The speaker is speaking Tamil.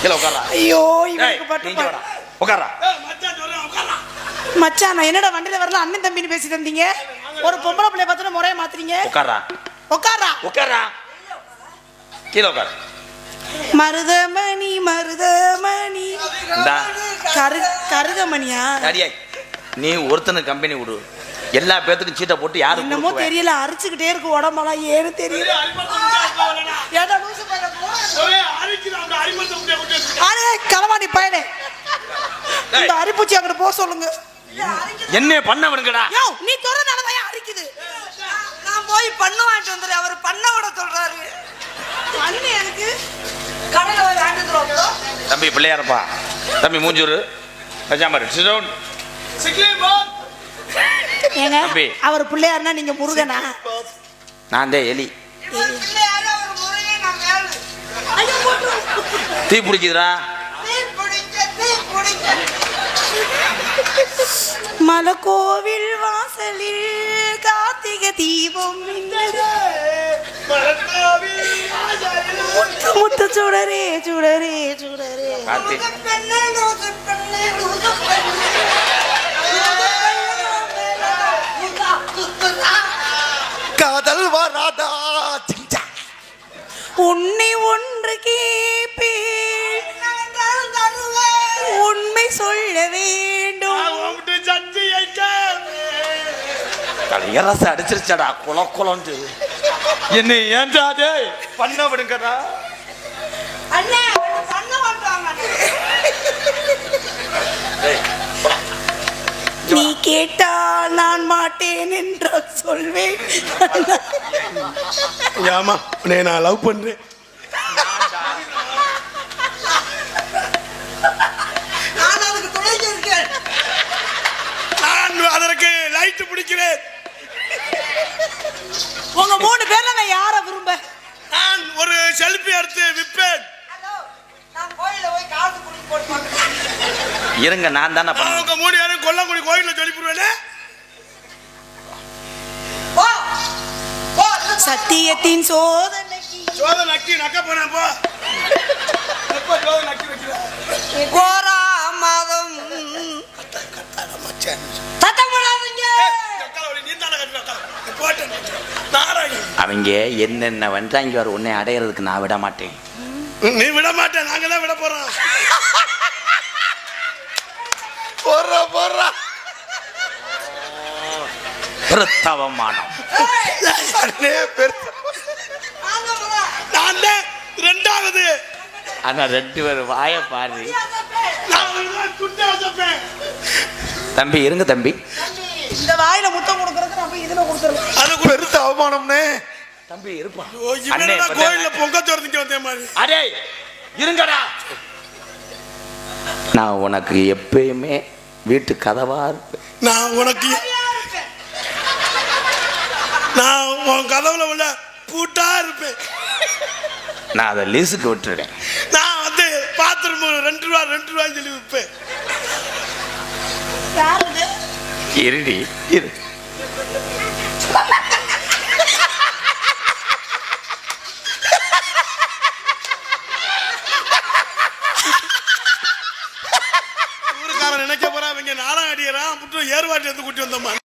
கீழே உட்காரா ஐயோ இவனுக்கு உட்காரா மச்சான் நான் என்னடா வண்டியில வரல? அண்ணன் தம்பின்னு பேசி தந்தீங்க ஒரு பொம்பளை பிள்ளைய பார்த்துட்டு முறைய மாத்துறீங்க. உட்காரா உட்காரா உட்காரா கீழே உட்காரு. மருதமணி மருதமணி. கரு கருகமணியா அடியாய். நீ ஒருத்தனுக்கு கம்பெனி விடு எல்லா பேத்துக்கும் சீட்டை போட்டு யாரு என்னமோ? தெரியல அரிச்சுக்கிட்டே இருக்கு உடம்பெல்லாம் ஏன்னு தெரியல. பையனே. இந்த அரிப்பூச்சி அங்கிட்டு போக சொல்லுங்க. என்ன பண்ண விடுங்கடா. நீ தொடர்னால தான் அரிக்குது. நான் போய் பண்ணு வாங்கிட்டு வந்துடுறேன். அவர் பண்ண விட சொல்றாரு. அண்ணன் எனக்கு கடையில போய் வாங்கிட்டு தம்பி பிள்ளையாரப்பா தம்பி மூஞ்சூரு கஜாமர் சிடவுன் ஏங்க தம்பி. அவர் பிள்ளையாருன்னா நீங்க முருகனா? நான் தான் எலி. தீ பிடிக்குதுடா. மலக்கோவில் வாசலில் கார்த்திகை தீபம் மின்னது. முத்து சுடரே சுடரே சுடரே காதல் வராதா. உன்னை ஒன்று கேப்பேன் சொல்ல வேண்டும். இரச அடிச்சிருச்சடா குல குலன்ட்டு என்ன ஏன்டா டே பண்ண விடுங்கடா. அண்ணே பண்ண நீ கேட்டால் நான் மாட்டேன் என்று சொல்வேன். ஏமா உன்னை நான் லவ் பண்றேன் நான் அதுக்கு துணைக்கு இருக்கேன் நான் லைட் பிடிக்கிறேன் உங்க மூணு பேர்ல நான் யார விரும்ப? நான் ஒரு செல்ஃபி எடுத்து விற்பேன். இருங்க நான் தானே உங்க மூணு யாரும் கொல்லங்குடி கோயில்ல போ சத்தியத்தின் சோதனைக்கு சோத நக்கி நக்க போனா போ. நக்கி வைக்கிறேன்? அவங்க என்னென்ன வந்தாங்க வர உன்னை அடையிறதுக்கு நான் விட மாட்டேன். நீ விட மாட்டேன் நாங்க தான் விட போறோம். போடுறா போடுறா. பெருத்தவமானம். நான் ரெண்டாவது. ஆனா ரெண்டு பேரும் வாய பாரு. தம்பி இருங்க தம்பி இந்த வாயில முத்தம் கொடுக்கறதுக்கு நான் போய் இதுல அது பெருத்த அவமானம்னே. தம்பி இருப்பா. ஓ, இவனை நான் கோயில்ல பொங்க தோறதுக்கு வந்தேன் மாதிரி. அடே இருங்கடா. நான் உனக்கு எப்பயுமே வீட்டு கதவா இருப்பேன். நான் உனக்கு நான் உன் கதவுல உள்ள பூட்டா இருப்பேன். நான் அதை லீஸுக்கு விட்டுறேன் நான் வந்து பாத்ரூம் ரெண்டு ரூபா ரெண்டு ரூபான்னு சொல்லி விற்பேன் இருடி இரு. நினைக்க போறா அவங்க நாடா அடிக்கிறான் புட்டு ஏர்வாட்டி வந்து கூட்டி வந்தம்மா.